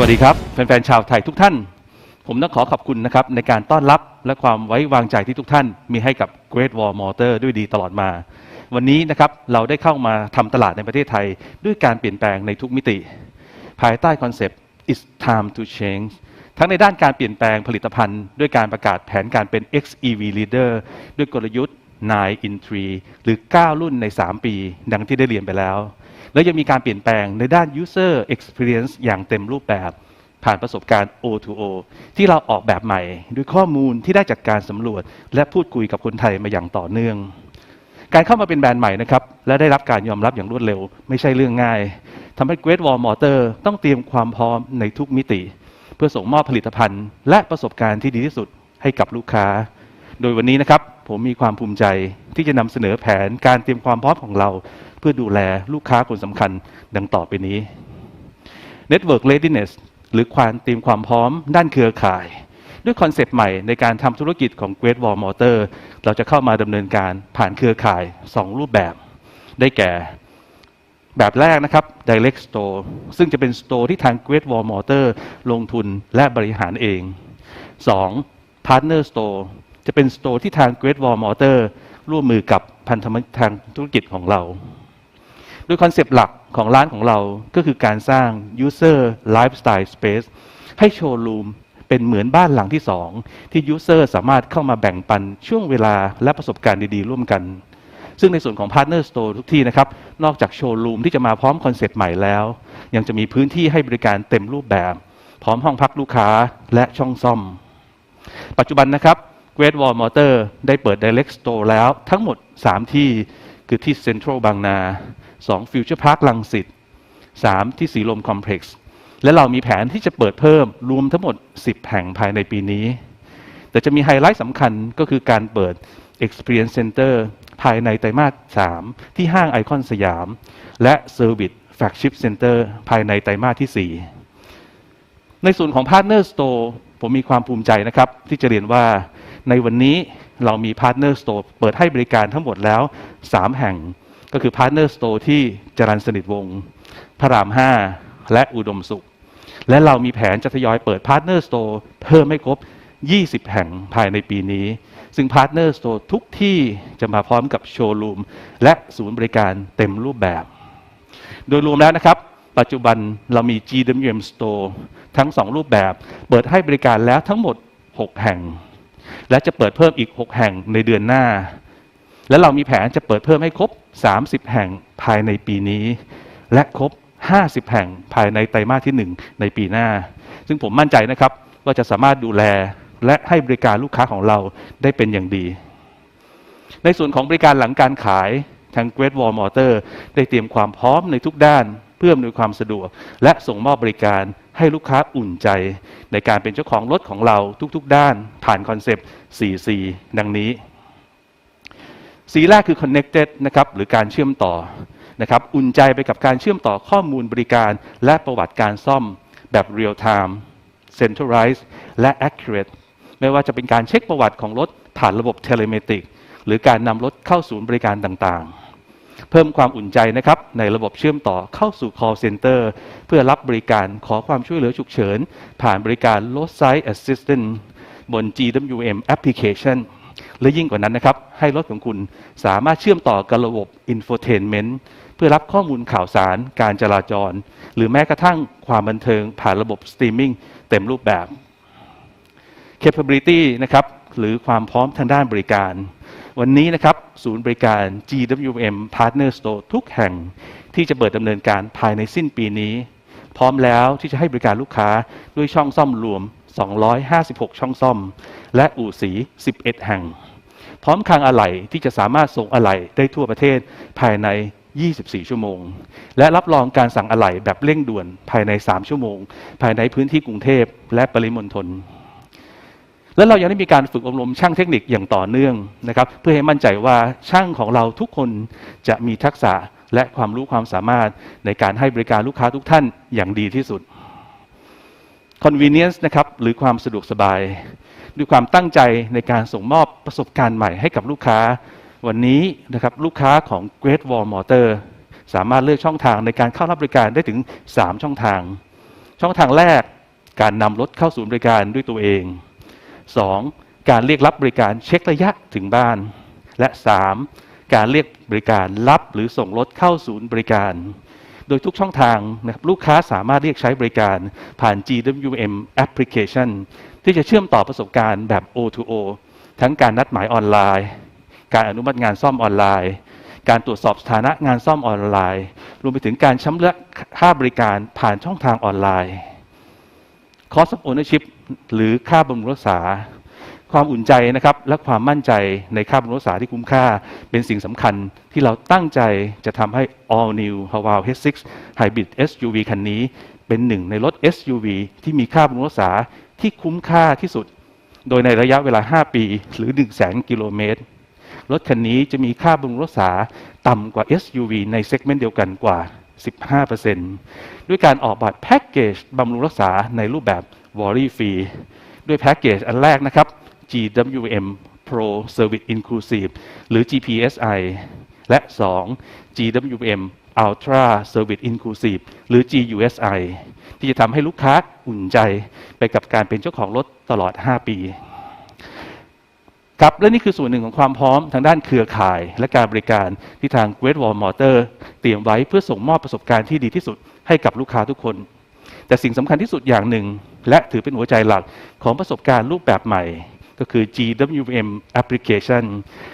สวัสดีครับ แฟนๆชาวไทยทุกท่าน ผมต้องขอขอบคุณนะครับ ในการต้อนรับและความไว้วางใจที่ทุกท่าน มีให้กับ Great Wall Motor ด้วยดีตลอดมา วันนี้นะครับเราได้เข้ามาทำตลาดในประเทศไทย ด้วยการเปลี่ยนแปลงในทุกมิติ ภายใต้คอนเซปต์ it's time to change ทั้งในด้านการเปลี่ยนแปลงผลิตภัณฑ์ ด้วยการประกาศแผนการเป็น XEV leader ด้วยกลยุทธ์ 9 in 3 หรือ 9 รุ่นใน 3 ปี ดังที่ได้เรียนไปแล้ว แล้วยังมีการเปลี่ยนแปลงในด้าน user experience อย่างเต็มรูปแบบ ผ่านประสบการณ์ O2O ที่เราออกแบบใหม่ ด้วยข้อมูลที่ได้จากการสำรวจ และพูดคุยกับคนไทยมาอย่างต่อเนื่อง การเข้ามาเป็นแบรนด์ใหม่นะครับ และได้รับการยอมรับอย่างรวดเร็ว ไม่ใช่เรื่องง่ายทำให้ Great Wall Motor ต้องเตรียมความพร้อมในทุกมิติ เพื่อส่งมอบผลิตภัณฑ์ และประสบการณ์ที่ดีที่สุดให้กับลูกค้า โดยวันนี้นะครับ ผมมีความภูมิใจที่จะนำเสนอแผนการเตรียมความพร้อมของเรา เพื่อดูแลลูกค้าคนสำคัญดังต่อไปนี้ Network Readiness หรือความเตรียมความพร้อมด้านเครือข่าย ด้วยคอนเซปต์ใหม่ในการทำธุรกิจของ Great Wall Motor เราจะเข้ามาดำเนินการผ่านเครือข่าย 2 รูปแบบ ได้แก่ แบบแรกนะครับ Direct Store ซึ่งจะเป็น Store ที่ทาง Great Wall Motor ลงทุนและบริหารเอง 2. Partner Store จะเป็น Store ที่ทาง Great Wall Motor ร่วมมือกับพันธมิตรทางธุรกิจของเรา โดยคอนเซปต์หลักของร้านของเราก็คือการสร้าง User Lifestyle Space ให้โชว์รูมเป็นเหมือนบ้านหลังที่สองที่ User สามารถเข้ามาแบ่งปันช่วงเวลาและประสบการณ์ดีๆ ร่วมกัน ซึ่งในส่วนของ Partner Store ทุกที่นะครับ นอกจากโชว์รูมที่จะมาพร้อมคอนเซปต์ใหม่แล้ว ยังจะมีพื้นที่ให้บริการเต็มรูปแบบ พร้อมห้องพักลูกค้าและช่องซ่อม ปัจจุบันนะครับ Great Wall Motor ได้เปิด Direct Store แล้วทั้งหมด 3 ที่คือที่ Central บางนา 2 Future Park ลังสิต3 ที่สีลมคอมเพล็กซ์และเรามีแผนที่จะเปิดเพิ่มรวมทั้งหมด 10 แห่งภายในปีนี้ แต่จะมีไฮไลท์สำคัญก็คือการเปิด Experience Center ภายในไตรมาส 3 ที่ห้างไอคอนสยาม และ Service Flagship Center ภายในไตรมาสที่ 4 ในส่วนของ Partner Store ผมมีความภูมิใจนะครับ ที่จะเรียนว่าในวันนี้เรามี Partner Store เปิดให้บริการทั้งหมดแล้ว 3 แห่งก็คือ Partner Store ที่จรัญสนิทวงศ์พระราม 5 และอุดมสุข และเรามีแผนจะทยอยเปิด Partner Store เพิ่มให้ครบ 20 แห่งภายในปีนี้ ซึ่ง Partner Store ทุกที่จะมาพร้อมกับโชว์รูม และศูนย์บริการเต็มรูปแบบ โดยรวมแล้วนะครับ ปัจจุบันเรามี GWM Store ทั้ง 2 รูปแบบ เปิดให้บริการแล้วทั้งหมด 6 แห่ง และจะเปิดเพิ่มอีก 6 แห่งในเดือนหน้า และเรามีแผนจะเปิดเพิ่มให้ครบ 30 แห่งภายในปีนี้ และครบ 50 แห่งภายในไตรมาสที่ 1 ในปีหน้า ซึ่งผมมั่นใจนะครับว่าจะสามารถดูแลและให้บริการลูกค้าของเราได้เป็นอย่างดี ในส่วนของบริการหลังการขายทาง Great Wall Motor ได้เตรียมความพร้อมในทุกด้าน เพื่ออำนวยความสะดวก และส่งมอบบริการ ให้ลูกค้าอุ่นใจ ในการเป็นเจ้าของรถของเราทุกๆ ด้าน ผ่านคอนเซปต์ 4C ดังนี้สีแรกคือ connected นะครับหรือการเชื่อมต่อนะครับอุ่นใจไปกับการเชื่อมต่อข้อมูลบริการและประวัติการซ่อมแบบ real time centralized และ accurate ไม่ว่าจะเป็นการเช็คประวัติของรถผ่านระบบ telemetric หรือการนำรถเข้าศูนย์บริการต่างๆ เพิ่มความอุ่นใจนะครับในระบบเชื่อมต่อเข้าสู่ call center เพื่อรับบริการขอความช่วยเหลือฉุกเฉิน ผ่านบริการ roadside assistant บน GWM application และยิ่งกว่านั้นนะครับ ให้รถของคุณสามารถเชื่อมต่อกับระบบ infotainment เพื่อรับข้อมูลข่าวสารการจราจร หรือแม้กระทั่งความบันเทิงผ่านระบบ streaming เต็มรูปแบบ capability นะครับ หรือความพร้อมทางด้านบริการ วันนี้นะครับ ศูนย์บริการ GWM Partner Store ทุกแห่งที่จะเปิดดำเนินการภายในสิ้นปีนี้ พร้อมแล้วที่จะให้บริการลูกค้าด้วยช่องซ่อมรวม 256 ช่องซ่อม และอู่สี 11 แห่ง พร้อมคลังอะไหล่ที่จะสามารถส่งอะไหล่ได้ทั่วประเทศภายใน 24 ชั่วโมง และรับรองการสั่งอะไหล่แบบเร่งด่วนภายใน 3 ชั่วโมง ภายในพื้นที่กรุงเทพและปริมณฑล และเรายังได้มีการฝึกอบรมช่างเทคนิคอย่างต่อเนื่องนะครับ เพื่อให้มั่นใจว่าช่างของเราทุกคนจะมีทักษะและความรู้ความสามารถในการให้บริการลูกค้าทุกท่านอย่างดีที่สุด convenience นะครับหรือความสะดวกสบาย ด้วยความตั้งใจในการส่งมอบประสบการณ์ใหม่ให้กับลูกค้า วันนี้นะครับลูกค้าของ Great Wall Motor สามารถเลือกช่องทางในการเข้ารับบริการได้ถึง 3 ช่องทาง ช่องทางแรกการนำรถเข้าศูนย์บริการด้วยตัวเอง 2. การเรียกรับบริการเช็คระยะถึงบ้าน และ 3. การเรียกบริการรับหรือส่งรถเข้าศูนย์บริการ โดยทุกช่องทางนะครับลูกค้าสามารถเรียกใช้บริการผ่าน GWM Application ที่จะเชื่อมต่อประสบการณ์แบบ O2O ทั้งการนัดหมายออนไลน์ การอนุมัติงานซ่อมออนไลน์ การตรวจสอบสถานะงานซ่อมออนไลน์ รวมไปถึงการชำระค่าบริการผ่านช่องทางออนไลน์ Cost of Ownership หรือค่าบำรุงรักษา ความอุ่นใจนะครับ และความมั่นใจในค่าบำรุงรักษาที่คุ้มค่า เป็นสิ่งสำคัญที่เราตั้งใจจะทำให้ All New Haval H6 Hybrid SUV คันนี้ เป็นหนึ่งในรถ SUV ที่มีค่าบำรุงรักษาที่คุ้มค่าที่สุด โดยในระยะเวลา 5 ปี หรือ 1 0 0 0 0แกิโลเมตรรถคันนี้จะมีค่าบำรุงรักษาต่ำกว่า SUV ในเซกเมนต์เดียวกันกว่า 15%ด้วยการออกแบบแพ็กเกจบำรุงรักษาในรูปแบบ Warranty Free ด้วยแพ็กเกจอันแรกนะครับ GWM Pro Service Inclusive หรือ GPSI และ 2. GWM Ultra Service Inclusive หรือ GUSI ที่จะทำให้ลูกค้าอุ่นใจไปกับการเป็นเจ้าของรถตลอด 5 ปีครับและนี่คือส่วนหนึ่งของความพร้อมทางด้านเครือข่ายและการบริการที่ทาง Great Wall Motor เตรียมไว้เพื่อส่งมอบประสบการณ์ที่ดีที่สุดให้กับลูกค้าทุกคน แต่สิ่งสำคัญที่สุดอย่างหนึ่ง และถือเป็นหัวใจหลักของประสบการณ์รูปแบบใหม่ ก็คือ GWM Application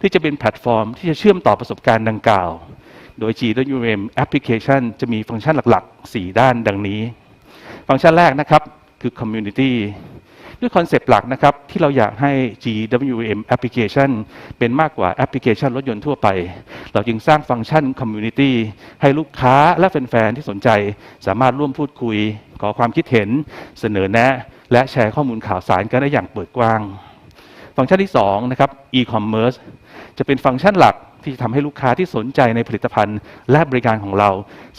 ที่จะเป็นแพลตฟอร์มที่จะเชื่อมต่อประสบการณ์ดังกล่าว โดย GWM Application จะมีฟังก์ชันหลักๆ 4 ด้านดังนี้ ฟังก์ชันแรกนะครับคือ Community ด้วยคอนเซปต์หลักนะครับ ที่เราอยากให้ GWM Application เป็นมากกว่าแอปพลิเคชันรถยนต์ทั่วไป เราจึงสร้างฟังก์ชัน Community ให้ลูกค้าและแฟนๆที่สนใจ สามารถร่วมพูดคุย ขอความคิดเห็น เสนอแนะ และแชร์ข้อมูลข่าวสารกันได้อย่างเปิดกว้าง ฟังก์ชันที่2นะครับ e-commerce จะเป็นฟังก์ชันหลักที่จะทำให้ลูกค้าที่สนใจในผลิตภัณฑ์ และบริการของเรา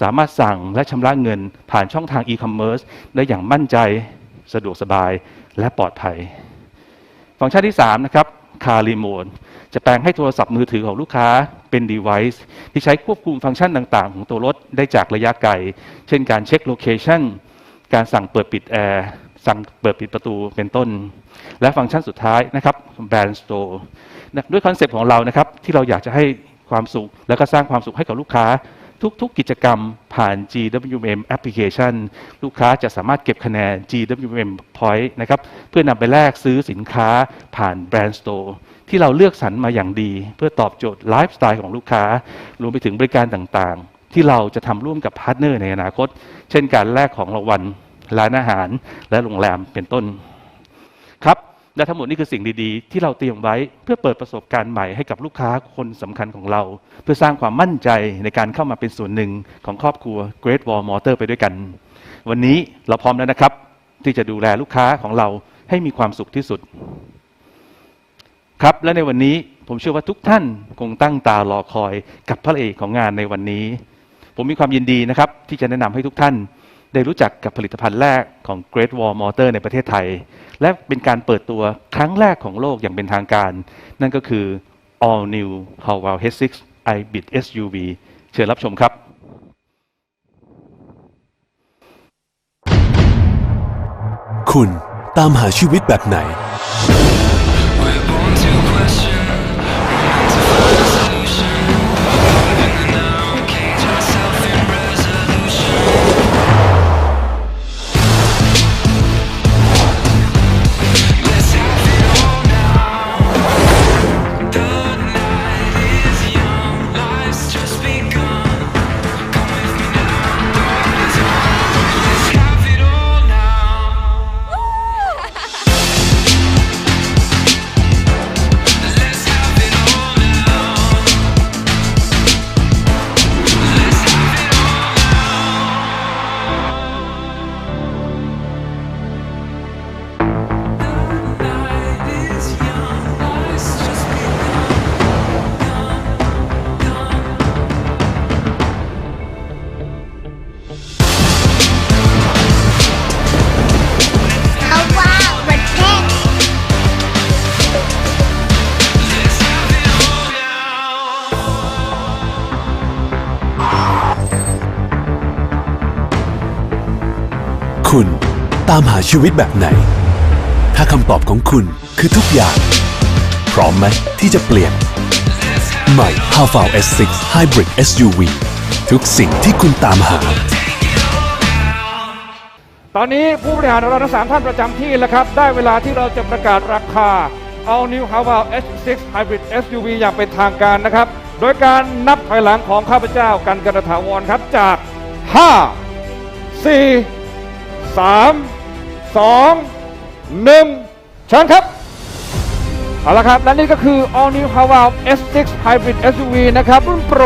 สามารถสั่งและชำระเงินผ่านช่องทาง e-commerce ได้อย่างมั่นใจ สะดวกสบาย และปลอดภัย ฟังก์ชันที่ 3 นะครับ Car Remote จะแปลงให้โทรศัพท์มือถือของลูกค้าเป็น device ที่ใช้ควบคุมฟังก์ชันต่างๆ ของตัวรถได้จากระยะไกล เช่นการเช็คโลเคชันการสั่งเปิดปิดแอร์ สั่งเปิดปิดประตูเป็นต้น และฟังก์ชันสุดท้ายนะครับ Brand Store นะด้วยคอนเซปต์ของเรานะครับ ที่เราอยากจะให้ความสุข และก็สร้างความสุขให้กับลูกค้า ทุก ๆ กิจกรรมผ่าน GWM Application ลูกค้าจะสามารถเก็บคะแนน GWM Point นะครับเพื่อนำไปแลกซื้อสินค้าผ่าน Brand Store ที่เราเลือกสรรมาอย่างดี เพื่อตอบโจทย์ไลฟ์สไตล์ของลูกค้า รวมไปถึงบริการต่างๆ ที่เราจะทำร่วมกับพาร์ทเนอร์ในอนาคต เช่นการแลกของรางวัลร้านอาหาร และโรงแรมเป็นต้น และทั้งหมดนี่คือสิ่งดีๆ ที่เราเตรียมไว้เพื่อเปิดประสบการณ์ใหม่ให้กับลูกค้าคนสำคัญของเรา เพื่อสร้างความมั่นใจในการเข้ามาเป็นส่วนหนึ่งของครอบครัว Great Wall Motor ไปด้วยกัน วันนี้เราพร้อมแล้วนะครับ ที่จะดูแลลูกค้าของเราให้มีความสุขที่สุด ครับและในวันนี้ผมเชื่อว่าทุกท่านคงตั้งตารอคอยกับพระเอกของงานในวันนี้ ผมมีความยินดีนะครับ ที่จะแนะนำให้ทุกท่าน ได้รู้จักกับผลิตภัณฑ์แรกของ Great Wall Motor ในประเทศไทย และเป็นการเปิดตัวครั้งแรกของโลกอย่างเป็นทางการ นั่นก็คือ All New h a w a l H6 iBit SUV เชิญรับชมครับคุณตามหาชีวิตแบบไหน คุณตามหาชีวิตแบบไหน ถ้าคำตอบของคุณคือทุกอย่าง พร้อมไหมที่จะเปลี่ยน ใหม่ h a v a l S6 Hybrid SUV ทุกสิ่งที่คุณตามหา ตอนนี้ผู้บริหารของเราทั้งสามท่านประจำที่แล้วครับ ได้เวลาที่เราจะประกาศราคา All New h a v a l H6 Hybrid SUV อย่างเป็นทางการนะครับ โดยการนับถอยหลังของข้าพเจ้ากันกระถาวรครับจาก 5 4 3 2 1 เชิญครับ เอาละครับ และนี่ก็คือ All New h a v a l S6 Hybrid SUV นะครับ รุ่นโปร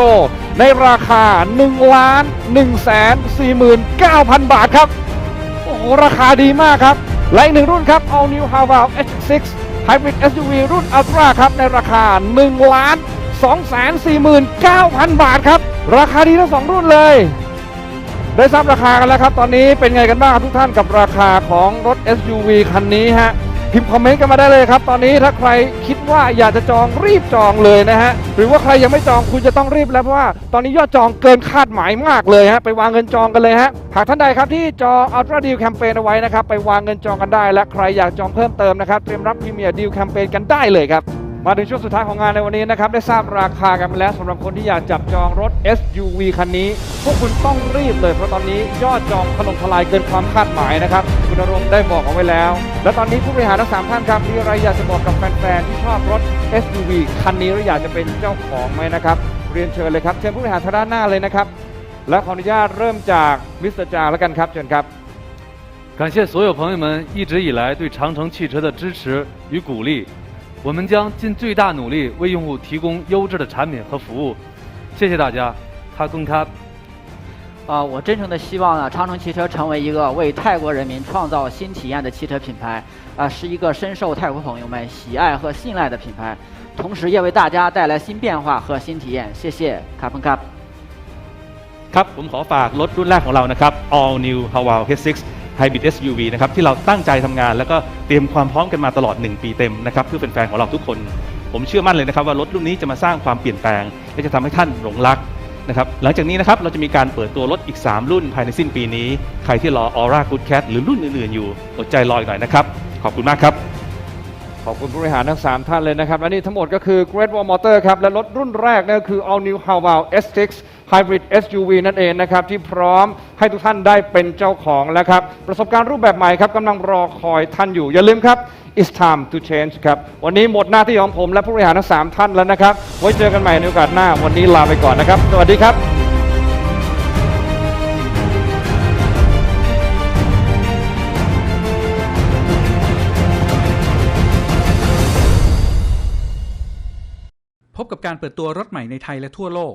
ในราคา1ล้าน1แสน49,000 บาทครับ โอ้โห ราคาดีมากครับ และอีกหนึ่งรุ่นครับ All New h a v a l H6 Hybrid SUV รุ่น Ultra ครับ ในราคา1ล้าน2แสน49,000 บาทครับ ราคาดีทั้งสองรุ่นเลย ได้ทราบราคากันแล้วครับ ตอนนี้เป็นไงกันบ้างครับทุกท่านกับราคาของรถ SUV คันนี้ฮะพิมพ์คอมเมนต์กันมาได้เลยครับ ตอนนี้ถ้าใครคิดว่าอยากจะจองรีบจองเลยนะฮะ หรือว่าใครยังไม่จองคุณจะต้องรีบแล้วเพราะว่าตอนนี้ยอดจองเกินคาดหมายมากเลยฮะ ไปวางเงินจองกันเลยฮะ หากท่านใดครับที่จอง Ultra Deal Campaign เอาไว้นะครับ ไปวางเงินจองกันได้ และใครอยากจองเพิ่มเติมนะครับ เตรียมรับพรีเมียร์ดีลแคมเปญกันได้เลยครับ มาถึงช่วงสุดท้ายของงานในวันนี้นะครับ ได้ทราบราคากันไปแล้วสำหรับคนที่อยากจับจองรถ SUV คันนี้ พวกคุณต้องรีบเลยเพราะตอนนี้ยอดจองถล่มทลายเกินความคาดหมายนะครับ คุณนรงค์ได้บอกเอาไว้แล้ว และตอนนี้ผู้บริหารทั้งสามท่านครับมีอะไรอยากจะบอกกับแฟนๆที่ชอบรถ SUV คันนี้และอยากจะเป็นเจ้าของไหมนะครับ เรียนเชิญเลยครับเชิญผู้บริหารทางด้านหน้าเลยนะครับ และขออนุญาตเริ่มจากมิสเตอร์จางแล้วกันครับเชิญครับ 感谢所有朋友们一直以来对长城汽车的支持与鼓励， 我们将尽最大努力为用户提供优质的产品和服务。谢谢大家，卡坤卡。啊、我真诚的希望呢，长城汽车成为一个为泰国人民创造新体验的汽车品牌，啊、是一个深受泰国朋友们喜爱和信赖的品牌，同时也为大家带来新变化和新体验。谢谢，卡彭卡。 ครับ ผมขอฝากรถรุ่นแรกของเรานะครับ All New h a w a l H6 Hybrid SUV นะครับที่เราตั้งใจทำงาน แล้วก็เตรียมความพร้อมกันมาตลอด 1 ปีเต็มนะครับเพื่อเป็นแฟนของเราทุกคน ผมเชื่อมั่นเลยนะครับว่ารถรุ่นนี้จะมาสร้างความเปลี่ยนแปลง และจะทำให้ท่านหลงรักนะครับหลังจากนี้นะครับเราจะมีการเปิดตัวรถอีก 3 รุ่นภายในสิ้นปีนี้ ใครที่รอ Aura Good Cat หรือรุ่นอื่นๆอยู่อดใจรออีกหน่อยนะครับขอบคุณมากครับขอบคุณผู้บริหารทั้ง 3 ท่านเลยนะครับ และนี่ทั้งหมดก็คือ Great Wall Motor ครับ และรถรุ่นแรกนั่นก็คือ All New h a w a l S6 Hybrid SUV นั่นเองนะครับที่พร้อมให้ทุกท่านได้เป็นเจ้าของแล้วครับ ประสบการณ์รูปแบบใหม่ครับกำลังรอคอยท่านอยู่ อย่าลืมครับ It's time to change ครับ วันนี้หมดหน้าที่ของผมและผู้บริหารทั้ง3ท่านแล้วนะครับ ไว้เจอกันใหม่ในโอกาสหน้า วันนี้ลาไปก่อนนะครับ สวัสดีครับพบกับการเปิดตัวรถใหม่ในไทยและทั่วโลก